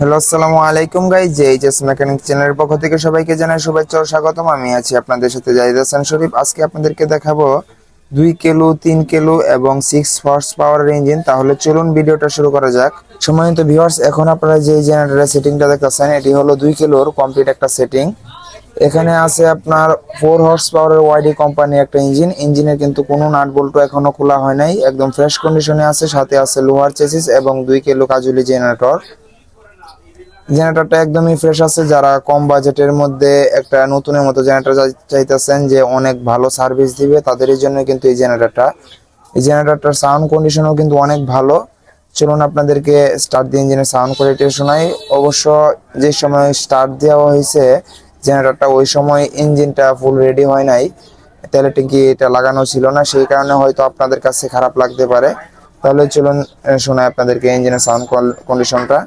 Hello, আসসালামু আলাইকুম guys H S mechanic চ্যানেলের পক্ষ থেকে সবাইকে জানাই শুভেচ্ছা ও স্বাগতম। আমি আছি আপনাদের সাথে জাহিদ হাসান শরীফ। আজকে আপনাদেরকে দেখাবো দুই কিলো, তিন কিলো এবং সিক্স হর্স পাওয়ারের ইঞ্জিন তাহলে চলুন ভিডিওটা শুরু করা যাক। সম্মানিত ভিউয়ার্স এখন আপনারা যে জেনারেটরের সেটিংটা দেখতেছেন, এটি হলো দুই কিলোর কমপ্লিট একটা সেটিং এখানে আছে আপনার ফোর হর্স পাওয়ারের ওয়াইডি কোম্পানি একটা ইঞ্জিন ইঞ্জিনের কিন্তু কোনো নাট বল্টু এখনও খোলা হয় নাই। একদম ফ্রেশ কন্ডিশনে আছে, সাথে আছে লোহার চেসিস এবং দুই কিলো কাজুলি জেনারেটর জেনারেটরটা একদমই ফ্রেশ আছে। যারা কম বাজেটের মধ্যে একটা নতুনের মতো জেনারেটর চাইতেছেন যে অনেক ভালো সার্ভিস দিবে তাদের জন্য কিন্তু এই জেনারেটরটা এই জেনারেটরটার সাউন্ড কন্ডিশনও কিন্তু অনেক ভালো। চলুন আপনাদেরকে স্টার্ট দিয়ে ইঞ্জিনের সাউন্ড কোয়ালিটি শোনাই। অবশ্য যে সময় স্টার্ট দেওয়া হয়েছে জেনারেটরটা ওই সময় ইঞ্জিনটা ফুল রেডি হয় নাই। তেলের ট্যাঙ্কি এটা লাগানো ছিল না। সেই কারণে হয়তো আপনাদের কাছে খারাপ লাগতে পারে। তাহলে চলুন শোনাই আপনাদেরকে ইঞ্জিনের সাউন্ড কন্ডিশনটা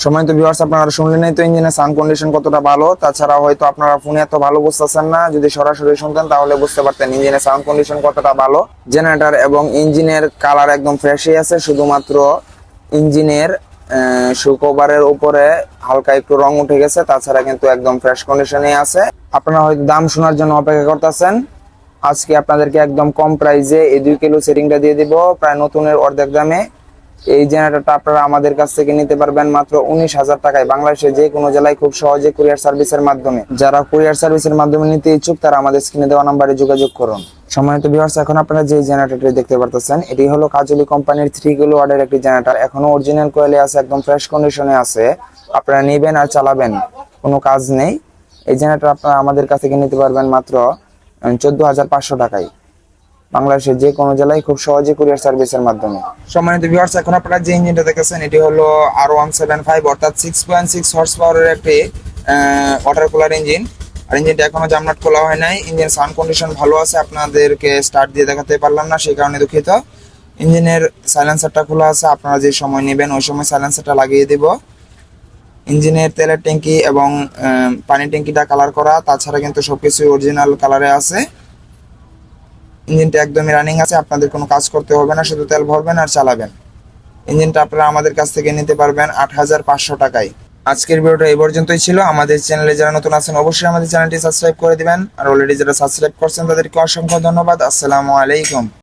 সময় তো ভিউয়ার্স আপনারা শুনলেনই তো ইঞ্জিনের সাউন্ড কন্ডিশন কতটা ভালো, তাছাড়া হয়তো আপনারা ফোনে এত ভালো বুঝতেছেন না, যদি সরাসরি শুনতেন তাহলে বুঝতে পারতেন ইঞ্জিনের সাউন্ড কন্ডিশন কতটা ভালো। জেনারেটর এবং ইঞ্জিনের কালার একদম ফ্রেশই আছে, শুধুমাত্র ইঞ্জিনের সুকোভারের উপরে হালকা একটু রং উঠে গেছে, তাছাড়া কিন্তু একদম ফ্রেশ কন্ডিশনে আছে। আপনারা হয়তো দাম শোনার জন্য অপেক্ষা করতেছেন। আজকে আপনাদেরকে একদম কম প্রাইসে এই দুই কিলো সেটিংটা দিয়ে দিব, প্রায় নতুনের অর্ধেক দামে। এই জেনারেটরটা আপনারা আমাদের কাছ থেকে নিতে পারবেন মাত্র উনিশ হাজার টাকায়। বাংলাদেশের যে কোনো জেলায় খুব সহজে কুরিয়ার সার্ভিসের মাধ্যমে। যারা কুরিয়ার সার্ভিসের মাধ্যমে নিতে ইচ্ছুক, তারা আমাদের স্ক্রিনে দেওয়া নাম্বারে যোগাযোগ করুন। সম্মানিত ভিউয়ার্স এখন আপনারা যে জেনারেটরটি দেখতে পারতেছেন, এটি হলো কাজলি কোম্পানির থ্রি কিলো ওয়ার্ডের একটি জেনারেটর। এখনও অরিজিনাল কোয়েলে আছে, একদম ফ্রেশ কন্ডিশনে আছে। আপনারা নেবেন আর চালাবেন, কোনো কাজ নেই। এই জেনারেটর আপনারা আমাদের কাছ থেকে নিতে পারবেন মাত্র চোদ্দ হাজার পাঁচশো টাকায়। বাংলাদেশের যে কোনো জেলায় খুব সহজে কুরিয়ার সার্ভিসের মাধ্যমে। সম্মানিত ভিউয়ার্স এখন আপনারা যে ইঞ্জিনটা দেখেছেন এটি হলো আর ওয়ান সেভেন ফাইভ অর্থাৎ সিক্স পয়েন্ট সিক্স হর্স পাওয়ারের একটি ওয়াটার কুলার ইঞ্জিন আর ইঞ্জিনটা এখনও জামনাট খোলা হয় নাই। ইঞ্জিন সাউন্ড কন্ডিশন ভালো আছে, আপনাদেরকে স্টার্ট দিয়ে দেখাতে পারলাম না, সেই কারণে দুঃখিত। ইঞ্জিনের সাইলেন্সারটা খোলা আছে, আপনারা যে সময় নেবেন, ওই সময় সাইলেন্সারটা লাগিয়ে দিব। ইঞ্জিনের তেলের ট্যাঙ্কি এবং পানির ট্যাঙ্কিটা কালার করা, তাছাড়া কিন্তু সবকিছু অরিজিনাল কালারে আছে। ইঞ্জিনটা একদমই রানিং আছে, আপনাদের কোনো কাজ করতে হবে না, শুধু তেল ভরবেন আর চালাবেন। ইঞ্জিনটা আপনারা আমাদের কাছ থেকে নিতে পারবেন আট হাজার পাঁচশো টাকায়। আজকের ভিডিওটা এই পর্যন্তই ছিল। আমাদের চ্যানেলে যারা নতুন আছেন, অবশ্যই আমাদের চ্যানেলটি সাবস্ক্রাইব করে দিবেন। আর অলরেডি যারা সাবস্ক্রাইব করছেন, তাদেরকে অসংখ্য ধন্যবাদ। আসসালামু আলাইকুম।